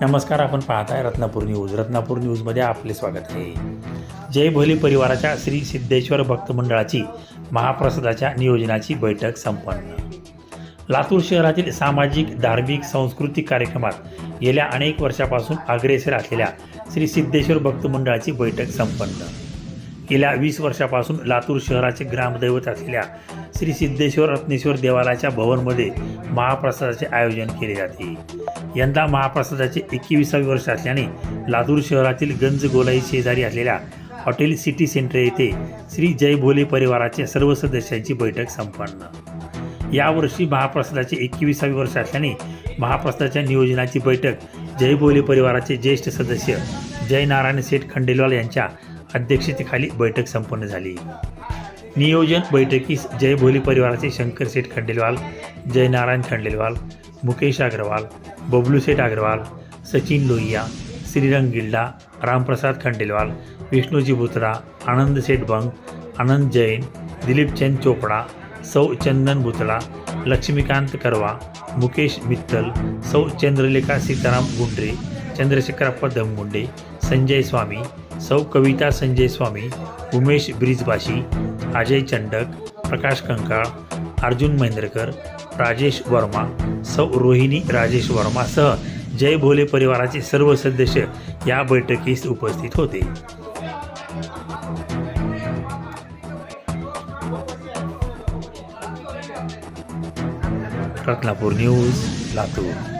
नमस्कार आपण पाहताय रत्नापूर न्यूज. रत्नापूर न्यूजमध्ये आपले स्वागत आहे. जय भोली परिवाराच्या श्री सिद्धेश्वर भक्त मंडळाची महाप्रसादाच्या नियोजनाची बैठक संपन्न. लातूर शहरातील सामाजिक धार्मिक सांस्कृतिक कार्यक्रमात गेल्या अनेक वर्षापासून अग्रेसर असलेल्या श्री सिद्धेश्वर भक्त मंडळाची बैठक संपन्न. गेल्या वीस वर्षापासून लातूर शहराचे ग्रामदैवत असलेल्या श्री सिद्धेश्वर रत्नेश्वर देवालयाच्या भवनमध्ये महाप्रसादाचे आयोजन केले जाते. यंदा महाप्रसादाचे एकविसावे वर्ष असल्याने लातूर शहरातील गंज गोलाई शेजारी असलेल्या हॉटेल सिटी सेंटर येथे श्री जय भोले परिवाराच्या सर्व सदस्यांची बैठक संपन्न. यावर्षी महाप्रसादाचे एकविसावे वर्ष असल्याने महाप्रसादाच्या नियोजनाची बैठक जय भोले परिवाराचे ज्येष्ठ सदस्य जय नारायण सेठ खंडेलवाल यांच्या अध्यक्षतेखाली बैठक संपन्न झाली. नियोजन बैठकीस जय भोली परिवाराचे शंकर सेठ खंडेलवाल जय नारायण खंडेलवाल मुकेश अग्रवाल बबलू सेठ अग्रवाल सचिन लोहिया श्रीरंग गिल्डा रामप्रसाद खंडेलवाल विष्णूजी बुत्रा आनंद सेठ बंग आनंद जैन दिलीपचंद चोपडा सौ चंदन बुतळा लक्ष्मीकांत करवा मुकेश मित्तल सौ चंद्रलेखा सीताराम गुंडरे चंद्रशेखरप्पा धमगुंडे संजय स्वामी सौ कविता संजय स्वामी उमेश ब्रिजबाशी अजय चंडक प्रकाश कंकाळ अर्जुन महेंद्रकर राजेश वर्मा सौ रोहिणी राजेश वर्मासह जय भोले परिवाराचे सर्व सदस्य या बैठकीस उपस्थित होते. रत्नापूर न्यूज लातूर.